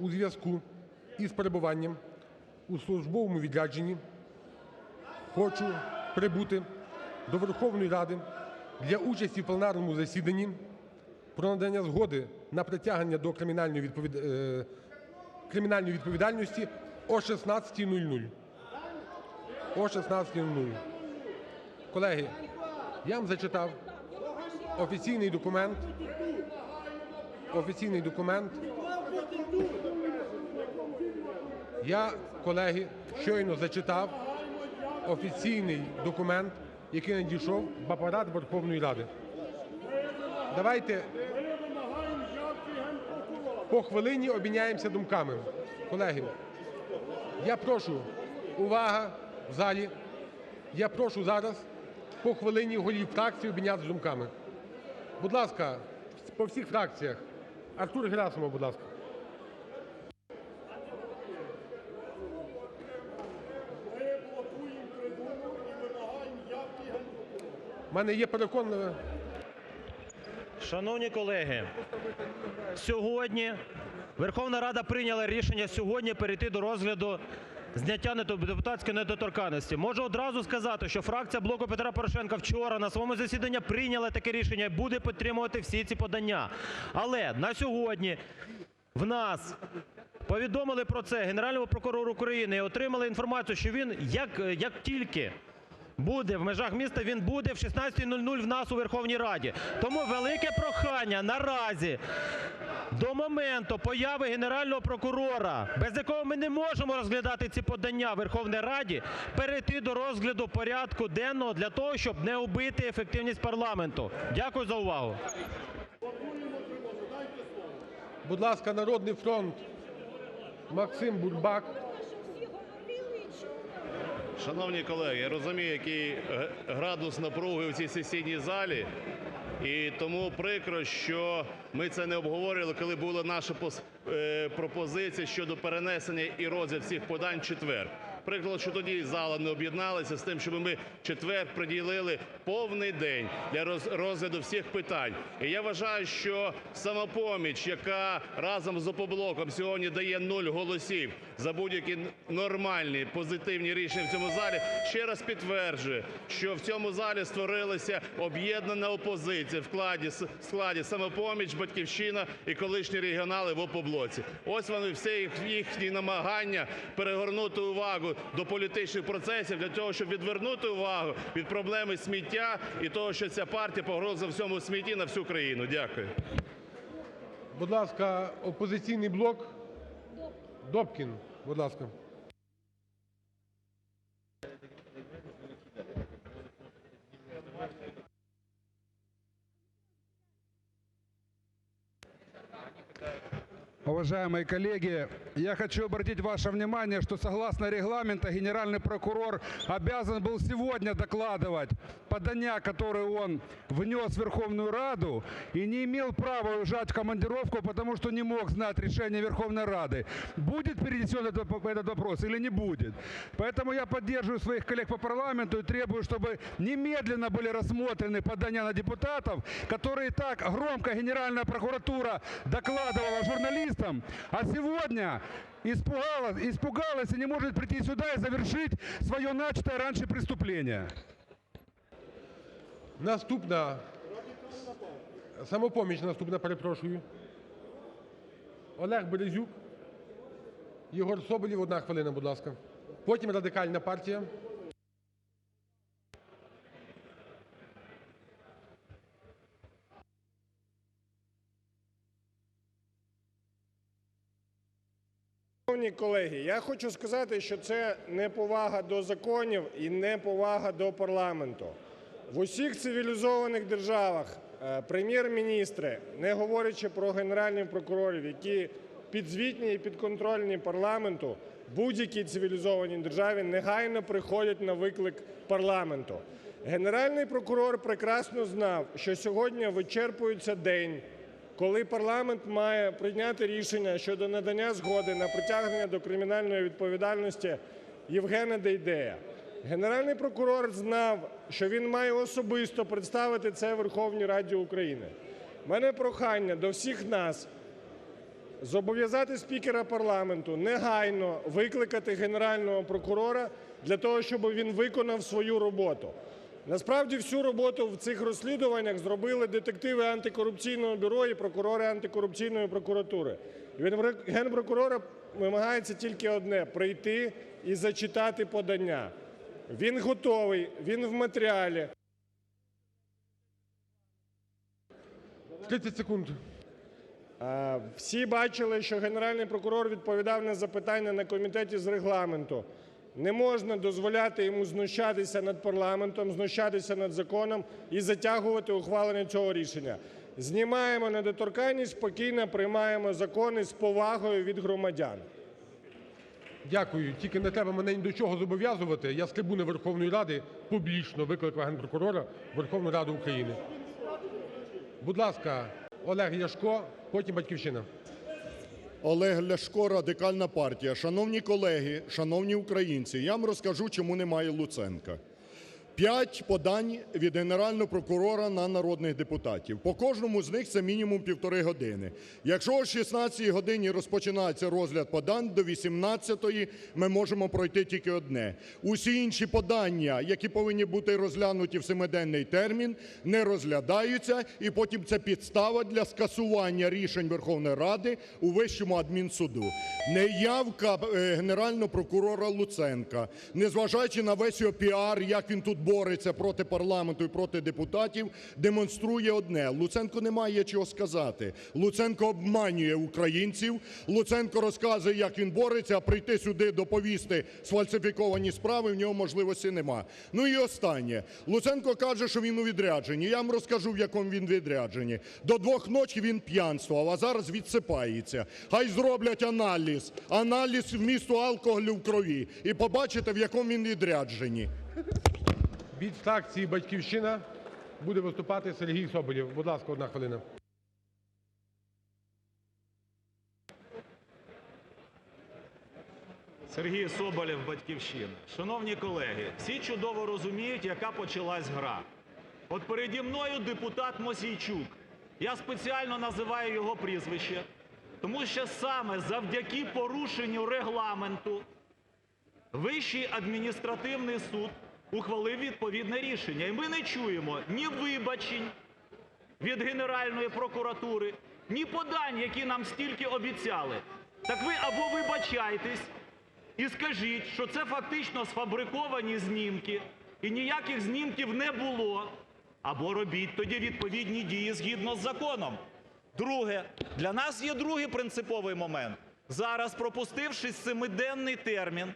у зв'язку із перебуванням у службовому відрядженні хочу прибути до Верховної Ради для участі в пленарному засіданні про надання згоди на притягнення до кримінальної е, відповідальності о 16.00. О 16.00. Колеги, я вам зачитав офіційний документ, офіційний документ. Я, колеги, щойно зачитав офіційний документ, який надійшов в Апарат Верховної Ради. Давайте по хвилині обміняємося думками. Колеги, я прошу, увага в залі. Я прошу зараз по хвилині голів фракцій обмінятися думками. Будь ласка, по всіх фракціях. Артур Герасимов, будь ласка. Ми блокуємо трибуну і вимагаємо явки Генпрокурора. У мене є переконливе. Шановні колеги, сьогодні Верховна Рада прийняла рішення сьогодні перейти до розгляду зняття депутатської недоторканності. Можу одразу сказати, що фракція "Блоку Петра Порошенка" вчора на своєму засіданні прийняла таке рішення і буде підтримувати всі ці подання. Але на сьогодні в нас повідомили про це Генеральному прокурору України і отримали інформацію, що він як, тільки буде в межах міста, він буде в 16.00 в нас у Верховній Раді. Тому велике прохання наразі до моменту появи Генерального прокурора, без якого ми не можемо розглядати ці подання в Верховній Раді, перейти до розгляду порядку денного для того, щоб не убити ефективність парламенту. Дякую за увагу. Будь ласка, Народний фронт, Максим Бурбак. Шановні колеги, я розумію, який градус напруги в цій сесійній залі, і тому прикро, що ми це не обговорювали, коли була наша е, пропозиція щодо перенесення і розгляд всіх подань в четвер. Прикро, що тоді зала не об'єдналася з тим, щоб ми четвер приділили повний день для роз- розгляду всіх питань. І я вважаю, що самопоміч, яка разом з "Опоблоком" сьогодні дає нуль голосів за будь-які нормальні позитивні рішення в цьому залі, ще раз підтверджує, що в цьому залі створилася об'єднана опозиція в складі, "Самопоміч", "Батьківщина" і колишні регіонали в "Опоблоці". Ось вони всі їхні намагання перегорнути увагу до політичних процесів для того, щоб відвернути увагу від проблеми сміття і того, що ця партія погроза всьому смітті на всю країну. Дякую. Будь ласка, опозиційний блок. Добкін, будь ласка. Уважаемые коллеги, я хочу обратить ваше внимание, что согласно регламенту генеральный прокурор обязан был сегодня докладывать подания, которые он внес в Верховную Раду, и не имел права уезжать в командировку, потому что не мог знать решение Верховной Рады. Будет перенесен этот, вопрос или не будет. Поэтому я поддерживаю своих коллег по парламенту и требую, чтобы немедленно были рассмотрены подания на депутатов, которые так громко Генеральная прокуратура докладывала журналистам, а сегодня испугалась, испугалась и не может прийти сюда и завершить свое начатое раньше преступление. Наступна. Самопоміч наступна, перепрошую. Олег Березюк. Єгор Соболєв, одна хвилина, будь ласка. Потім Радикальна партія. Шановні колеги, я хочу сказати, що це неповага до законів і неповага до парламенту. В усіх цивілізованих державах е, прем'єр-міністри, не говорячи про генеральних прокурорів, які підзвітні і підконтрольні парламенту, будь-якій цивілізованій державі негайно приходять на виклик парламенту. Генеральний прокурор прекрасно знав, що сьогодні вичерпується день, коли парламент має прийняти рішення щодо надання згоди на притягнення до кримінальної відповідальності Євгена Дейдея. Генеральний прокурор знав, що він має особисто представити це Верховній Раді України. У мене прохання до всіх нас зобов'язати спікера парламенту негайно викликати Генерального прокурора для того, щоб він виконав свою роботу. Насправді всю роботу в цих розслідуваннях зробили детективи антикорупційного бюро і прокурори антикорупційної прокуратури. Від Генпрокурора вимагається тільки одне – прийти і зачитати подання. Він готовий, він в матеріалі. 30 секунд. Всі бачили, що Генеральний прокурор відповідав на запитання на комітеті з регламенту. Не можна дозволяти йому знущатися над парламентом, знущатися над законом і затягувати ухвалення цього рішення. Знімаємо недоторканність, спокійно приймаємо закони з повагою від громадян. Дякую. Тільки не треба мене ні до чого зобов'язувати. Я з трибуни Верховної Ради публічно викликав Генпрокурора в Верховну Раду України. Будь ласка, Олег Ляшко, потім Батьківщина. Олег Ляшко, Радикальна партія. Шановні колеги, шановні українці, я вам розкажу, чому немає Луценка. П'ять подань від Генерального прокурора на народних депутатів. По кожному з них це мінімум півтори години. Якщо о 16 годині розпочинається розгляд подань, до 18-ї ми можемо пройти тільки одне. Усі інші подання, які повинні бути розглянуті в семиденний термін, не розглядаються, і потім це підстава для скасування рішень Верховної Ради у Вищому адмінсуду. Неявка е, Генерального прокурора Луценка, незважаючи на весь його піар, як він тут бореться проти парламенту і проти депутатів, демонструє одне: Луценко не має чого сказати. Луценко обманює українців. Луценко розказує, як він бореться, а прийти сюди доповісти сфальсифіковані справи в нього можливості нема. Ну і останнє. Луценко каже, що він у відрядженні. Я вам розкажу, в якому він відрядженні. До двох ночі він п'янствував, а зараз відсипається. Хай зроблять аналіз, аналіз вмісту алкоголю в крові і побачите, в якому він відрядженні. Від фракції Батьківщина буде виступати Сергій Соболєв. Будь ласка, одна хвилина. Сергій Соболєв, Батьківщина. Шановні колеги, всі чудово розуміють, яка почалась гра. От переді мною депутат Мосійчук. Я спеціально називаю його прізвище, тому що саме завдяки порушенню регламенту Вищий адміністративний суд ухвалив відповідне рішення. І ми не чуємо ні вибачень від Генеральної прокуратури, ні подань, які нам стільки обіцяли. Так ви або вибачайтесь і скажіть, що це фактично сфабриковані знімки, і ніяких знімків не було, або робіть тоді відповідні дії згідно з законом. Друге, для нас є другий принциповий момент. Зараз, пропустивши семиденний термін,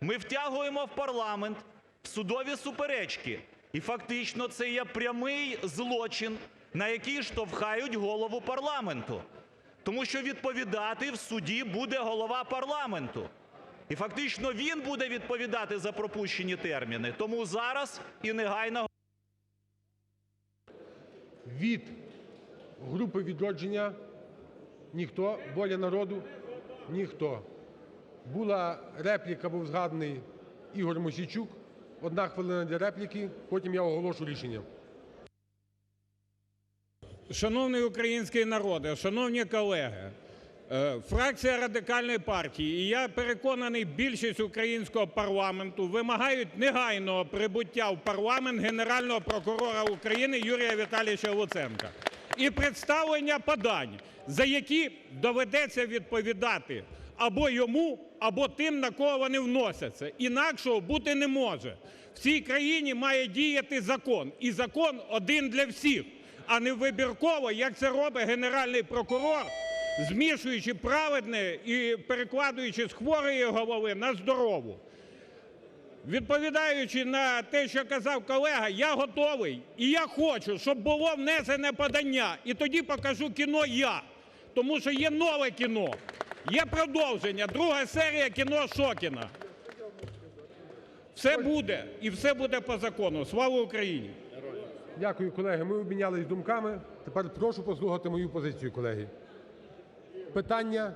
ми втягуємо в парламент судові суперечки. І фактично це є прямий злочин, на який штовхають голову парламенту. Тому що відповідати в суді буде голова парламенту. І фактично він буде відповідати за пропущені терміни. Тому зараз і негайно Від групи «Відродження» ніхто, «Воля народу» ніхто. Була репліка, був згаданий Ігор Мосійчук. Одна хвилина для репліки, потім я оголошу рішення. Шановний український народе, шановні колеги, е, фракція Радикальної партії і я переконаний, більшість українського парламенту вимагають негайного прибуття в парламент Генерального прокурора України Юрія Віталійовича Луценка і представлення подань, за які доведеться відповідати або йому, або тим, на кого вони вносяться. Інакшого бути не може. В цій країні має діяти закон, і закон один для всіх а не вибірково, як це робить Генеральний прокурор, змішуючи праведне і перекладаючи з хворої голови на здорову. Відповідаючи на те, що казав колега, я готовий і я хочу, щоб було внесене подання. І тоді покажу кіно я. Тому що є нове кіно, є продовження, друга серія кіно Шокіна. Все буде і все буде по закону. Слава Україні! Дякую, колеги. Ми обмінялись думками. Тепер прошу послухати мою позицію, колеги. Питання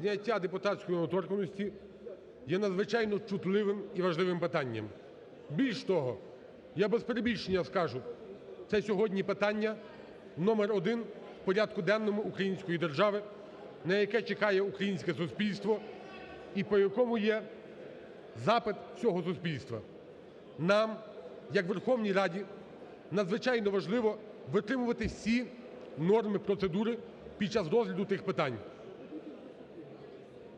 зняття депутатської недоторканності є надзвичайно чутливим і важливим питанням. Більш того, я без перебільшення скажу, це сьогодні питання номер один в порядку денному української держави на яке чекає українське суспільство і по якому є запит всього суспільства. Нам, як Верховній Раді, надзвичайно важливо витримувати всі норми процедури під час розгляду тих питань.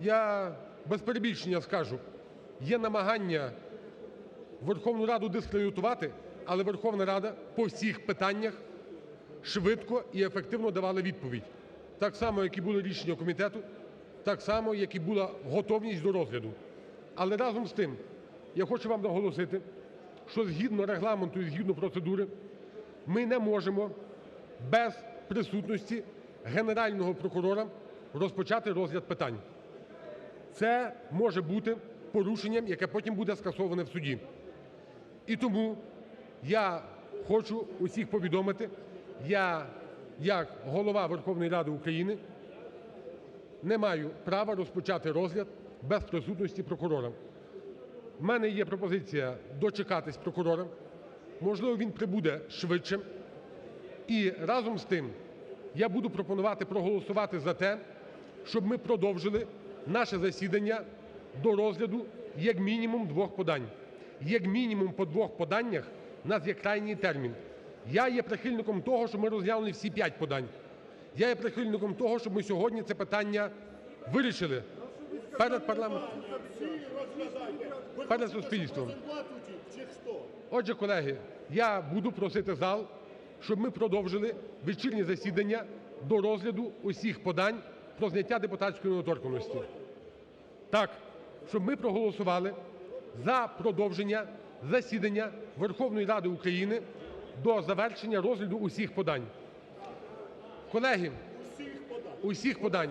Я без перебільшення скажу, є намагання Верховну Раду дискредитувати, але Верховна Рада по всіх питаннях швидко і ефективно давала відповідь. Так само, як і були рішення комітету, так само, як і була готовність до розгляду. Але разом з тим, я хочу вам наголосити, що згідно Регламенту і згідно процедури ми не можемо без присутності Генерального прокурора розпочати розгляд питань. Це може бути порушенням, яке потім буде скасоване в суді. І тому я хочу усіх повідомити, я як Голова Верховної Ради України не маю права розпочати розгляд без присутності прокурора. В мене є пропозиція дочекатись прокурора, можливо, він прибуде швидше. І разом з тим я буду пропонувати проголосувати за те, щоб ми продовжили наше засідання до розгляду як мінімум двох подань. Як мінімум по двох поданнях у нас є крайній термін. Я є прихильником того, щоб ми розглянули всі п'ять подань. Я є прихильником того, щоб ми сьогодні це питання вирішили перед парламентом, перед суспільством. Отже, колеги, я буду просити зал, щоб ми продовжили вечірнє засідання до розгляду усіх подань про зняття депутатської недоторканності. Так, щоб ми проголосували за продовження засідання Верховної Ради України до завершення розгляду усіх подань. Колеги, усіх подань.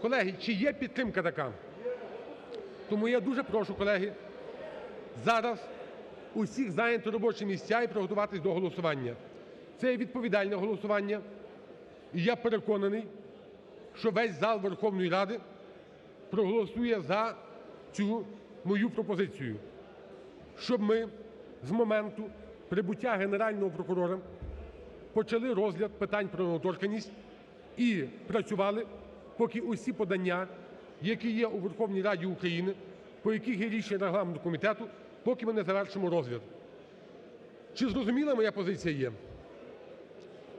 Колеги, чи є підтримка така? Тому я дуже прошу, колеги, зараз усіх зайняти робочі місця і приготуватись до голосування. Це є відповідальне голосування, і я переконаний, що весь зал Верховної Ради проголосує за цю мою пропозицію, щоб ми з моменту прибуття Генерального прокурора почали розгляд питань про недоторканність і працювали, поки усі подання, які є у Верховній Раді України, по яких є рішення регламенту комітету, поки ми не завершимо розгляд. Чи зрозуміла моя позиція є?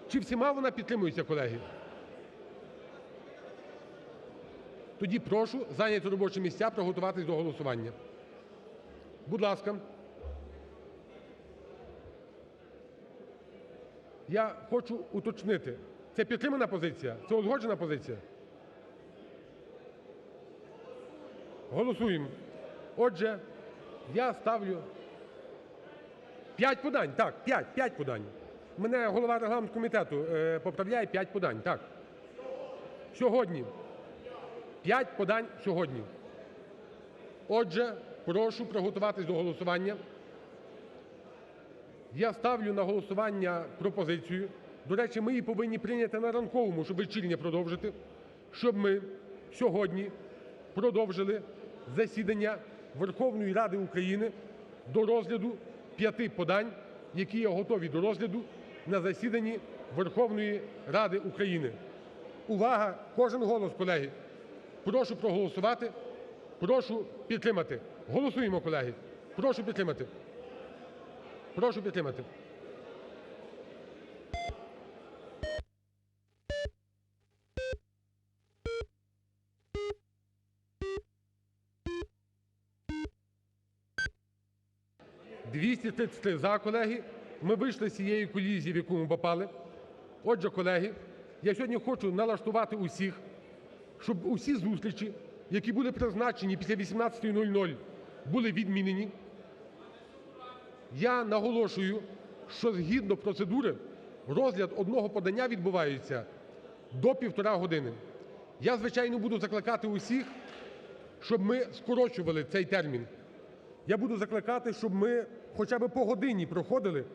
Чи всіма вона підтримується, колеги? Тоді прошу зайняти робочі місця, приготуватись до голосування. Будь ласка. Я хочу уточнити, це підтримана позиція? Це узгоджена позиція? Голосуємо. Отже, я ставлю п'ять подань, так, п'ять, п'ять подань. Мене голова регламентного комітету е, поправляє п'ять подань, так. Сьогодні. П'ять подань сьогодні. Отже, прошу приготуватись до голосування. Я ставлю на голосування пропозицію. До речі, ми її повинні прийняти на ранковому, щоб вечірнє продовжити, щоб ми сьогодні продовжили засідання Верховної Ради України до розгляду п'яти подань, які є готові до розгляду на засіданні Верховної Ради України. Увага! Кожен голос, колеги. Прошу проголосувати, прошу підтримати. Голосуємо, колеги. Прошу підтримати. Прошу підтримати. ...233 за, колеги. Ми вийшли з цієї колізії, в яку ми попали. Отже, колеги, я сьогодні хочу налаштувати усіх, щоб усі зустрічі, які були призначені після 18.00, були відмінені. Я наголошую, що згідно процедури розгляд одного подання відбувається до півтори години. Я, звичайно, буду закликати усіх, щоб ми скорочували цей термін. Я буду закликати, щоб ми хоча би по годині проходили,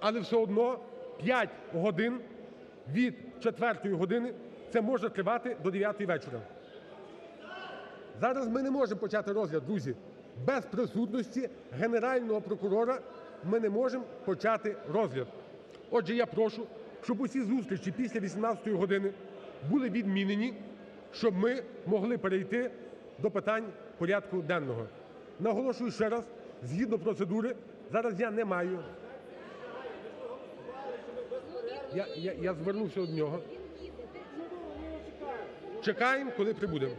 але все одно 5 годин від 4 години це може тривати до 9 вечора. Зараз ми не можемо почати розгляд, друзі. Без присутності Генерального прокурора ми не можемо почати розгляд. Отже, я прошу, щоб усі зустрічі після 18 години були відмінені, щоб ми могли перейти до питань порядку денного. Наголошую ще раз, згідно процедури, зараз я не маю. Я, я, я звернувся до нього. Чекаємо, коли прибудемо.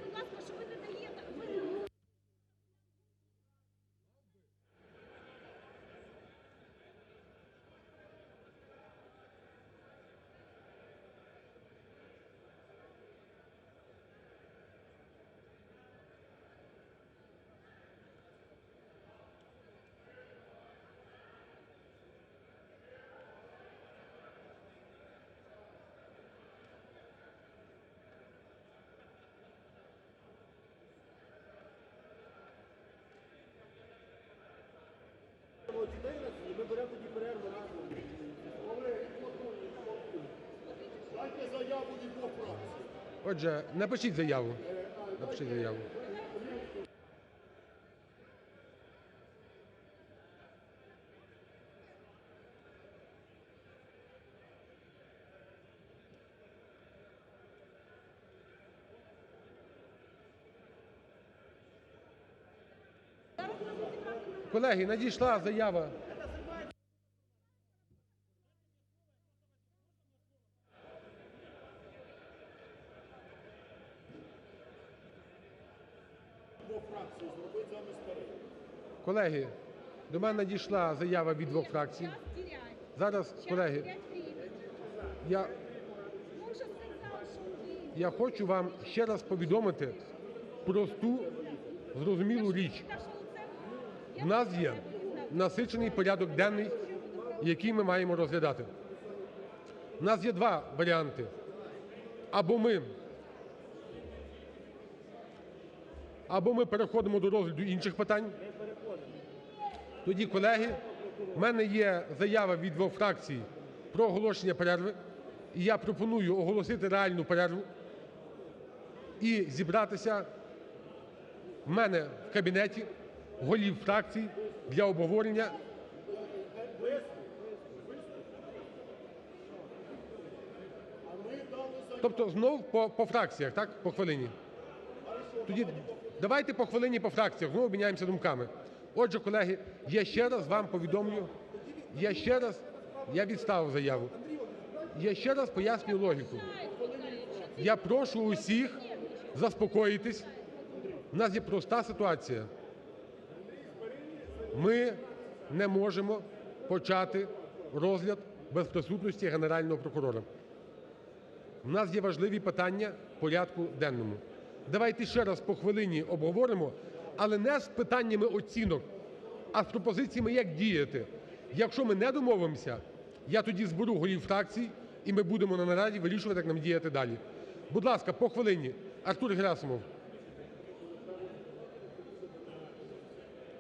Отже, напишіть заяву. Напишіть заяву. Колеги, надійшла заява. Колеги, до мене надійшла заява від двох фракцій. Зараз, колеги, я, хочу вам ще раз повідомити просту, зрозумілу річ. У нас є насичений порядок денний, який ми маємо розглядати. У нас є два варіанти. Або ми, або ми переходимо до розгляду інших питань. Тоді, колеги, в мене є заява від двох фракцій про оголошення перерви. І я пропоную оголосити реальну перерву і зібратися в мене в кабінеті голів фракцій для обговорення. Тобто знов по, по фракціях, так? По хвилині. Тоді давайте по хвилині по фракціях, знову обміняємося думками. Отже, колеги, я ще раз вам повідомлю, я ще раз, я відставив заяву. Я ще раз пояснюю логіку. Я прошу усіх заспокоїтись. У нас є проста ситуація. Ми не можемо почати розгляд без присутності Генерального прокурора. У нас є важливі питання в порядку денному. Давайте ще раз по хвилині обговоримо, але не з питаннями оцінок, а з пропозиціями, як діяти. Якщо ми не домовимося, я тоді зберу голів фракцій, і ми будемо на нараді вирішувати, як нам діяти далі. Будь ласка, по хвилині. Артур Герасимов.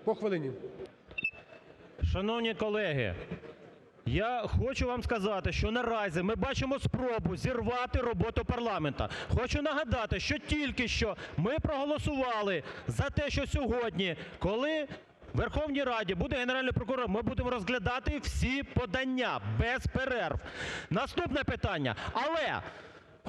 По хвилині. Шановні колеги, я хочу вам сказати, що наразі ми бачимо спробу зірвати роботу парламенту. Хочу нагадати, що тільки що ми проголосували за те, що сьогодні, коли в Верховній Раді буде Генеральний прокурор, ми будемо розглядати всі подання без перерв. Наступне питання. Але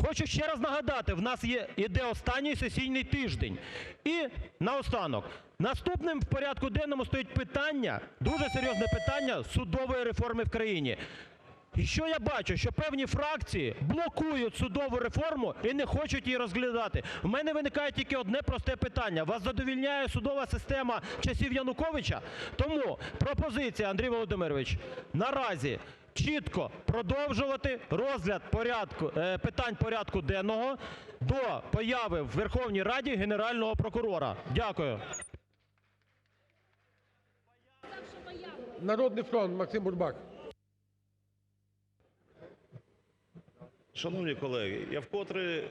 Хочу ще раз нагадати, в нас іде останній сесійний тиждень. І наостанок. Наступним в порядку денному стоїть питання, дуже серйозне питання судової реформи в країні. І що я бачу? Що певні фракції блокують судову реформу і не хочуть її розглядати. У мене виникає тільки одне просте питання. Вас задовільняє судова система часів Януковича? Тому пропозиція, Андрій Володимирович, наразі чітко продовжувати розгляд порядку, е, питань порядку денного до появи в Верховній Раді Генерального прокурора. Дякую. Народний фронт, Максим Бурбак. Шановні колеги, я вкотре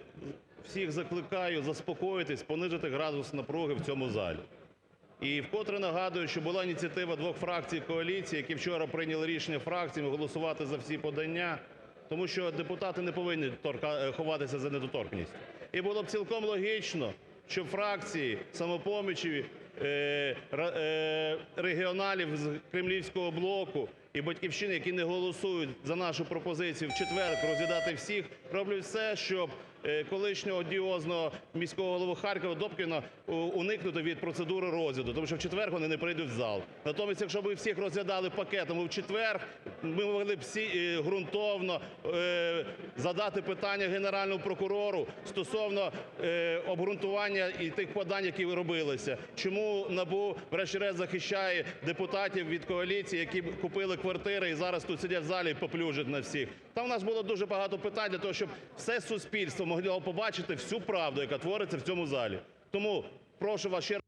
всіх закликаю заспокоїтись, понизити градус напруги в цьому залі. І вкотре нагадую, що була ініціатива двох фракцій коаліції, які вчора прийняли рішення фракціями голосувати за всі подання, тому що депутати не повинні торка- ховатися за недоторканністю. І було б цілком логічно, щоб фракції "Самопомочі", е, е, регіоналів з кремлівського блоку і "Батьківщини", які не голосують за нашу пропозицію в четвер розглядати всіх, роблять все, щоб е, колишнього одіозного міського голову Харкова Добкіна уникнути від процедури розгляду, тому що в четвер вони не прийдуть в зал. Натомість, якщо б всіх розглядали пакетом в четвер, ми могли б всі е, ґрунтовно е, задати питання Генеральному прокурору стосовно е, обґрунтування і тих подань, які робилися. Чому НАБУ врешті-решт захищає депутатів від коаліції, які купили квартири і зараз тут сидять в залі і поплюжать на всіх. Там у нас було дуже багато питань для того, щоб все суспільство могло побачити всю правду, яка твориться в цьому залі. Тому прошу вас ще раз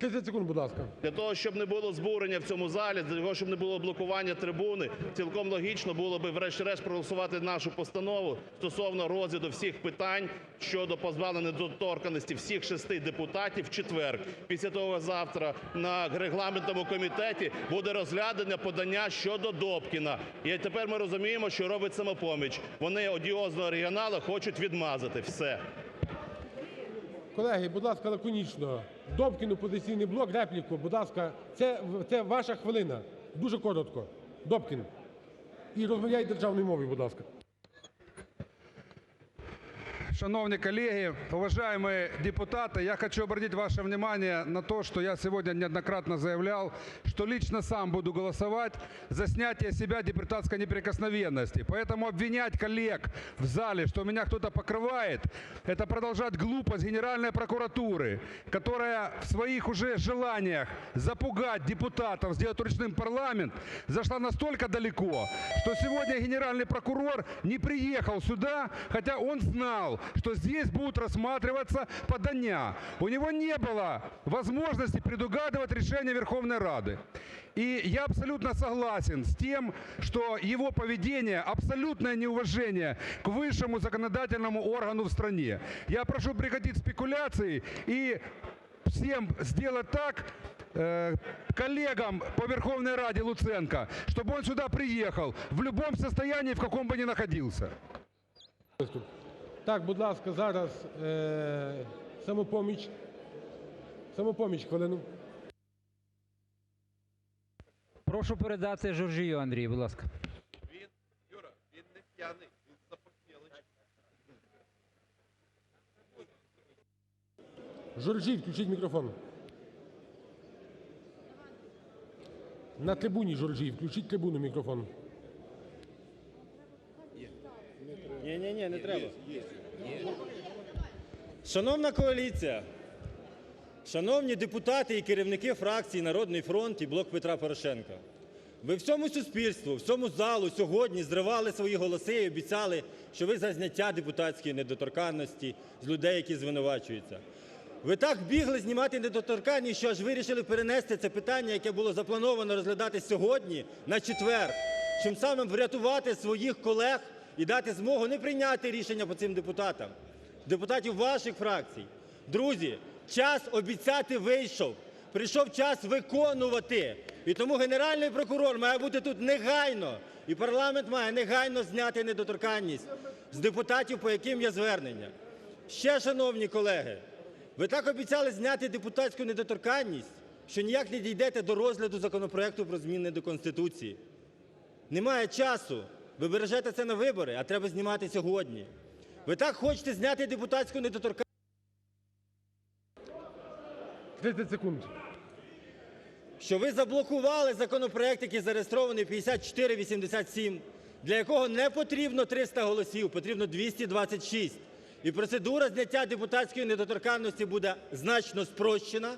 30 секунд, будь ласка. для того, щоб не було збурення в цьому залі, для того, щоб не було блокування трибуни, цілком логічно було би врешті-решт проголосувати нашу постанову стосовно розгляду всіх питань щодо позбавлення недоторканності всіх шести депутатів в четвер. Після того завтра на регламентному комітеті буде розглядане подання щодо Добкіна. І тепер ми розуміємо, що робить самопоміч. Вони одіозного регіонала хочуть відмазати. Все. Колеги, будь ласка, лаконічно. Добкін, опозиційний блок, репліку, будь ласка, це, ваша хвилина. Дуже коротко. Добкін. І розмовляйте державною мовою, будь ласка. Шановні колеги, уважаемые депутаты, я хочу обратить ваше внимание на то, что я сегодня неоднократно заявлял, что лично сам буду голосовать за снятие с себя депутатской неприкосновенности. Поэтому обвинять коллег в зале, что меня кто-то покрывает, это продолжать глупость Генеральной прокуратуры, которая в своих уже желаниях запугать депутатов, сделать ручным парламент, зашла настолько далеко, что сегодня генеральный прокурор не приехал сюда, хотя он знал, что здесь будут рассматриваться подания. У него не было возможности предугадывать решение Верховной Рады. И я абсолютно согласен с тем, что его поведение, абсолютное неуважение к высшему законодательному органу в стране. Я прошу прекратить спекуляции и всем сделать так, э, коллегам по Верховной Раде Луценко, чтобы он сюда приехал в любом состоянии, в каком бы ни находился. Так, будь ласка, зараз е, самопоміч. Самопоміч, хвилину. Прошу передати Журжію Андрію, будь ласка. Журжій, включіть мікрофон. На трибуні Журжій, включіть трибуну мікрофон. Ні, ні, ні, не треба. Шановна коаліція, шановні депутати і керівники фракції Народний фронт і Блок Петра Порошенка. Ви всьому суспільству, всьому залу сьогодні зривали свої голоси і обіцяли, що ви за зняття депутатської недоторканності з людей, які звинувачуються. Ви так бігли знімати недоторканність, що аж вирішили перенести це питання, яке було заплановано розглядати сьогодні, на четвер, чим самим врятувати своїх колег і дати змогу не прийняти рішення по цим депутатам, депутатів ваших фракцій. Друзі, час обіцяти вийшов. Прийшов час виконувати. І тому Генеральний прокурор має бути тут негайно. І парламент має негайно зняти недоторканність з депутатів, по яким є звернення. Ще, шановні колеги, ви так обіцяли зняти депутатську недоторканність, що ніяк не дійдете до розгляду законопроекту про зміни до Конституції. Немає часу. Ви бережете це на вибори, а треба знімати сьогодні. Ви так хочете зняти депутатську недоторканність. 30 секунд. що ви заблокували законопроект, який зареєстрований 5487, для якого не потрібно 300 голосів, потрібно 226. І процедура зняття депутатської недоторканності буде значно спрощена,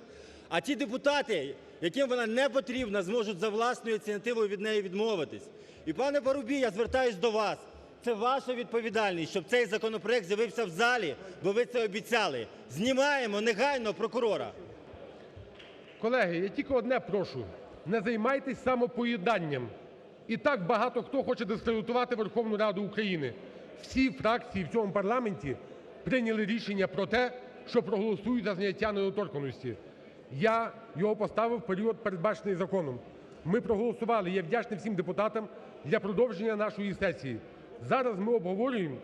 а ті депутати, яким вона не потрібна, зможуть за власною ініціативою від неї відмовитись. І пане Парубій, я звертаюсь до вас. Це ваша відповідальність, щоб цей законопроект з'явився в залі, бо ви це обіцяли. Знімаємо негайно прокурора. Колеги, я тільки одне прошу. Не займайтесь самопоїданням. І так багато хто хоче дискредитувати Верховну Раду України. Всі фракції в цьому парламенті прийняли рішення про те, що проголосують за зняття недоторканності. Я його поставив в період, передбачений законом. Ми проголосували, я вдячний всім депутатам для продовження нашої сесії. Зараз ми обговорюємо,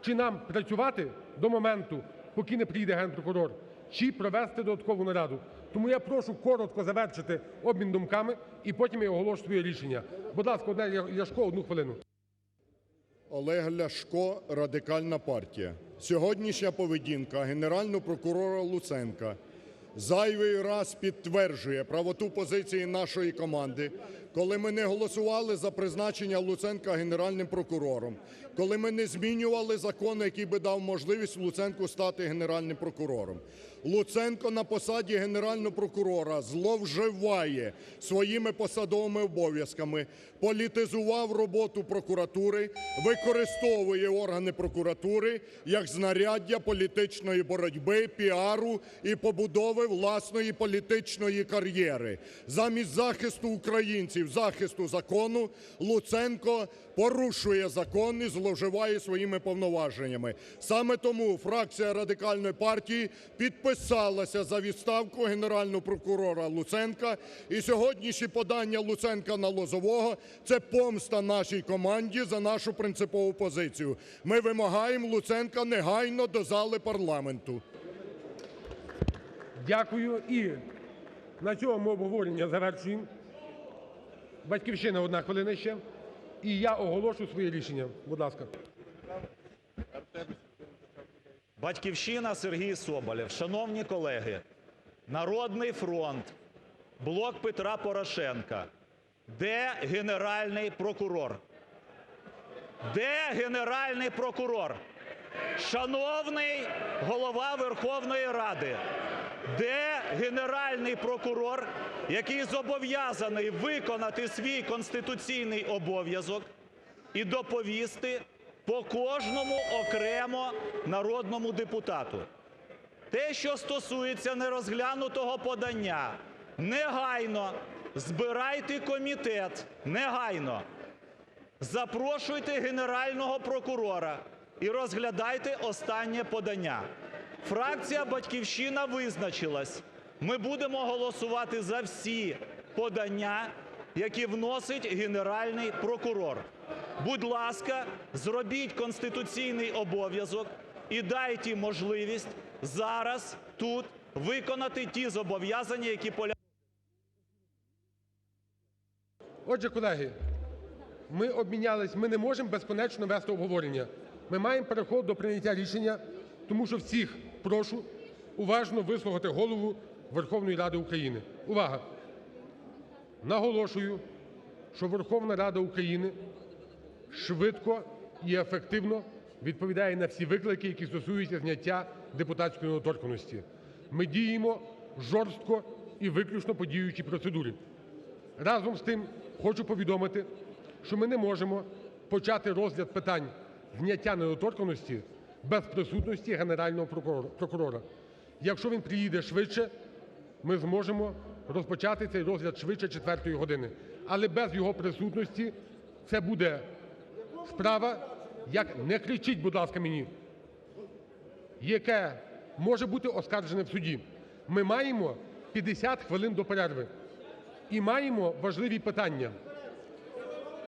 чи нам працювати до моменту, поки не прийде Генпрокурор, чи провести додаткову нараду. Тому я прошу коротко завершити обмін думками і потім я оголошу своє рішення. Будь ласка, одне Ляшко, одну хвилину. Олег Ляшко, Радикальна партія. Сьогоднішня поведінка Генерального прокурора Луценка зайвий раз підтверджує правоту позиції нашої команди, коли ми не голосували за призначення Луценка Генеральним прокурором, коли ми не змінювали закон, який би дав можливість Луценку стати Генеральним прокурором. Луценко на посаді Генерального прокурора зловживає своїми посадовими обов'язками, політизував роботу прокуратури, використовує органи прокуратури як знаряддя політичної боротьби, піару і побудови власної політичної кар'єри. Замість захисту українців, захисту закону Луценко порушує закон і зловживає своїми повноваженнями. Саме тому фракція Радикальної партії підписалася за відставку Генерального прокурора Луценка. І сьогоднішні подання Луценка на Лозового – це помста нашій команді за нашу принципову позицію. Ми вимагаємо Луценка негайно до зали парламенту. Дякую. І на цьому обговорення завершуємо. "Батьківщина", одна хвилина ще. І я оголошу своє рішення. Будь ласка. Батьківщина, Сергій Соболєв. Шановні колеги, "Народний фронт", "Блок Петра Порошенка". Де Генеральний прокурор? Де Генеральний прокурор? Шановний Голова Верховної Ради, де Генеральний прокурор, який зобов'язаний виконати свій конституційний обов'язок і доповісти по кожному окремо народному депутату? Те, що стосується нерозглянутого подання, негайно збирайте комітет, негайно. Запрошуйте Генерального прокурора і розглядайте останнє подання. Фракція "Батьківщина" визначилась: ми будемо голосувати за всі подання, які вносить Генеральний прокурор. Будь ласка, зробіть конституційний обов'язок і дайте можливість зараз тут виконати ті зобов'язання, які полягають Отже, колеги, ми обмінялись, ми не можемо безконечно вести обговорення. Ми маємо переходити до прийняття рішення, тому що всіх прошу уважно вислухати Голову Верховної Ради України. Увага! Наголошую, що Верховна Рада України швидко і ефективно відповідає на всі виклики, які стосуються зняття депутатської недоторканності. Ми діємо жорстко і виключно по діючій процедурі. Разом з тим хочу повідомити, що ми не можемо почати розгляд питань зняття недоторканності без присутності Генерального прокурора. Якщо він приїде швидше, ми зможемо розпочати цей розгляд швидше четвертої години. Але без його присутності це буде справа, як, не кричіть, будь ласка, мені, яке може бути оскаржене в суді. Ми маємо 50 хвилин до перерви і маємо важливі питання.